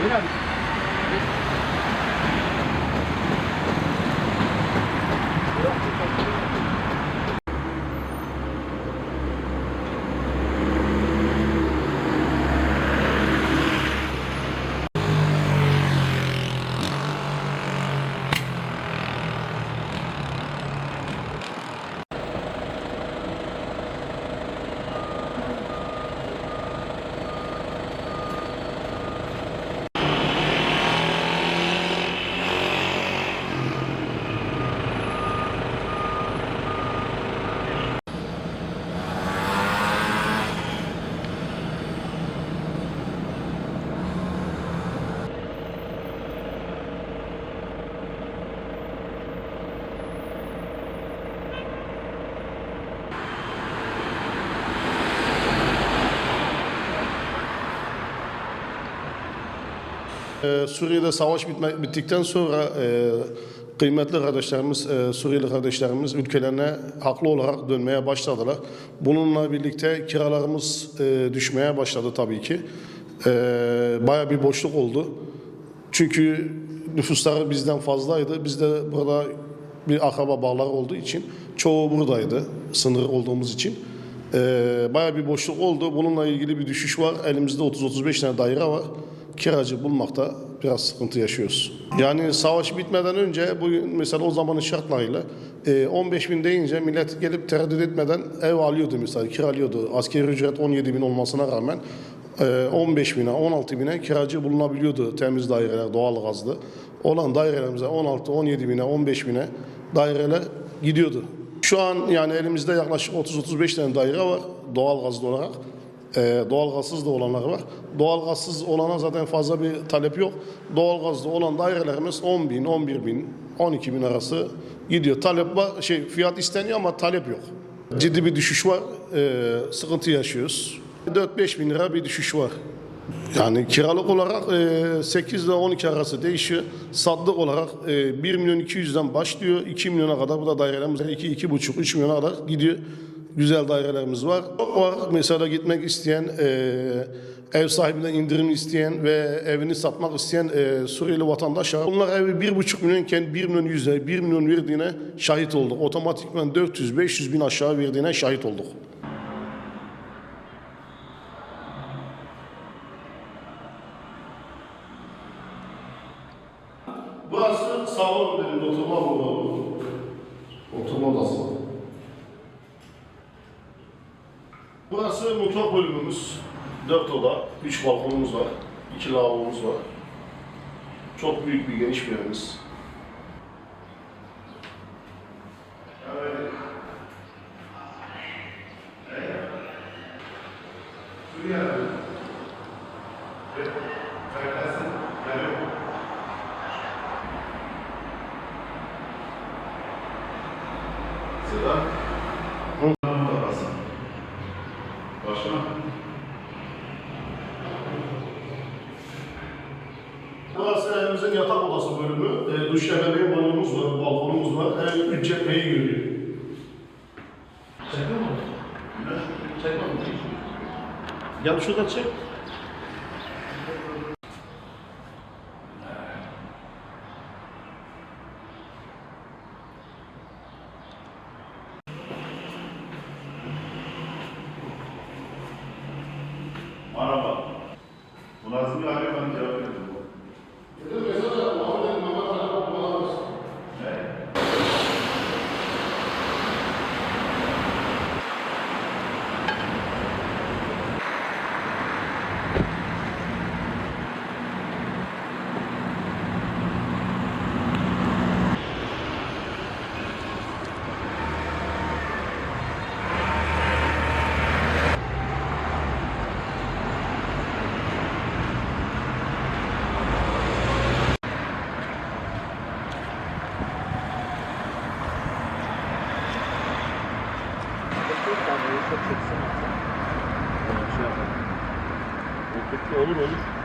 왜냐 하. Ee, Suriye'de savaş bitme, bittikten sonra e, kıymetli kardeşlerimiz, e, Suriyeli kardeşlerimiz ülkelerine haklı olarak dönmeye başladılar. Bununla birlikte kiralarımız e, düşmeye başladı tabii ki. E, Baya bir boşluk oldu. Çünkü nüfusları bizden fazlaydı. Biz de burada bir akraba bağları olduğu için çoğu buradaydı sınır olduğumuz için. Ee, bayağı bir boşluk oldu. Bununla ilgili bir düşüş var. Elimizde 30-35 tane daire var. Kiracı bulmakta biraz sıkıntı yaşıyoruz. Yani savaş bitmeden önce bugün mesela o zamanın şartlarıyla e, 15 bin deyince millet gelip tereddüt etmeden ev alıyordu mesela kiralıyordu. Askeri ücret 17 bin olmasına rağmen e, 15 bine 16 bine kiracı bulunabiliyordu temiz daireler doğal gazlı. Olan dairelerimize 16, 17 bine 15 bine daireler gidiyordu. Şu an yani elimizde yaklaşık 30-35 tane daire var doğal gazlı olarak. Ee, doğal gazsız da olanlar var. Doğal gazsız olana zaten fazla bir talep yok. Doğal gazlı olan dairelerimiz 10 bin, 11 bin, 12 bin arası gidiyor. Talep var, şey fiyat isteniyor ama talep yok. Ciddi bir düşüş var. Ee, sıkıntı yaşıyoruz. 4-5 bin lira bir düşüş var. Yani kiralık olarak e, 8 ile 12 arası değişiyor. Satlık olarak e, 1 milyon 200'den başlıyor. 2 milyona kadar bu da dairelerimiz 2 2,5 3 milyona kadar gidiyor. Güzel dairelerimiz var. Var mesela gitmek isteyen e, ev sahibinden indirim isteyen ve evini satmak isteyen e, Suriyeli vatandaşlar. Bunlar evi 1,5 milyonken 1 milyon 100'e 1 milyon verdiğine şahit olduk. Otomatikman 400-500 bin aşağı verdiğine şahit olduk. Burası salon benim oturma odası. Oturma odası. Burası mutfak bölümümüz. Dört oda, üç balkonumuz var, iki lavabomuz var. Çok büyük bir geniş bir evimiz. Başka? Burası evimizin yatak odası E, duş ebeveyn banyomuz var, balkonumuz var. Ev üç cepheyi görüyor. Çekme mi? Çekme mi? Gel şurada çek. Çok çeksin. Şey yapalım. Olur olur.